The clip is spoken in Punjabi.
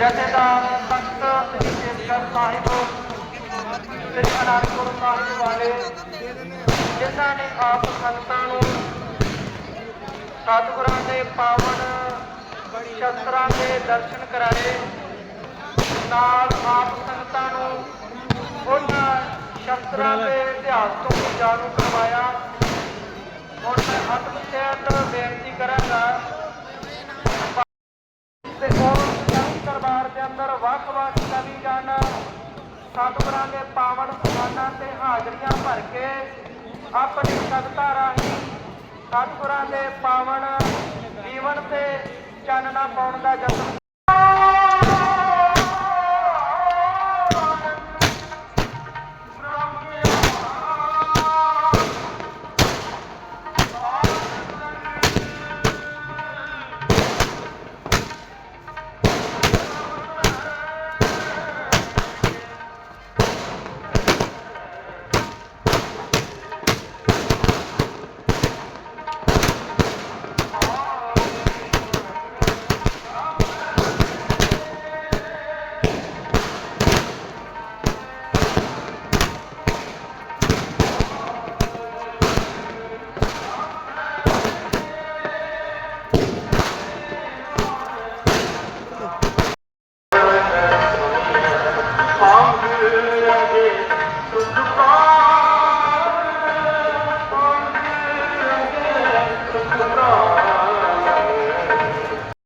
ਜਥੇਦਾਰ ਤਖਤ ਸ੍ਰੀ ਕੇਸਗੜ੍ਹ ਸਾਹਿਬ ਸ੍ਰੀ ਅਨੰਦਪੁਰ ਸਾਹਿਬ ਵਾਲੇ, ਜਿਨ੍ਹਾਂ ਨੇ ਆਪ ਸੰਗਤਾਂ ਨੂੰ ਸਤਿਗੁਰਾਂ ਦੇ ਪਾਵਨ ਸ਼ਸਤਰਾਂ ਦੇ ਦਰਸ਼ਨ ਕਰਾਏ, ਨਾਲ ਆਪ ਸੰਗਤਾਂ ਨੂੰ ਉਹਨਾਂ ਸ਼ਸਤਰਾਂ ਦੇ ਇਤਿਹਾਸ ਤੋਂ ਵੀ ਜਾਣੂ ਕਰਵਾਇਆ। ਹੁਣ ਮੈਂ ਸਹਿਤ ਬੇਨਤੀ ਕਰਾਂਗਾ ਵੱਖ-ਵੱਖ ਕਵੀ ਸਤਿਗੁਰਾਂ ਦੇ ਪਾਵਨ ਸਥਾਨਾਂ ਤੇ ਹਾਜ਼ਰੀਆਂ ਭਰ ਕੇ ਆਪਣੀ ਕਵਿਤਾ ਰਾਹੀਂ ਸਤਿਗੁਰਾਂ ਦੇ ਪਾਵਨ ਜੀਵਨ ਤੇ ਚਾਨਣਾ ਪਾਉਣ ਦਾ ਯਤਨ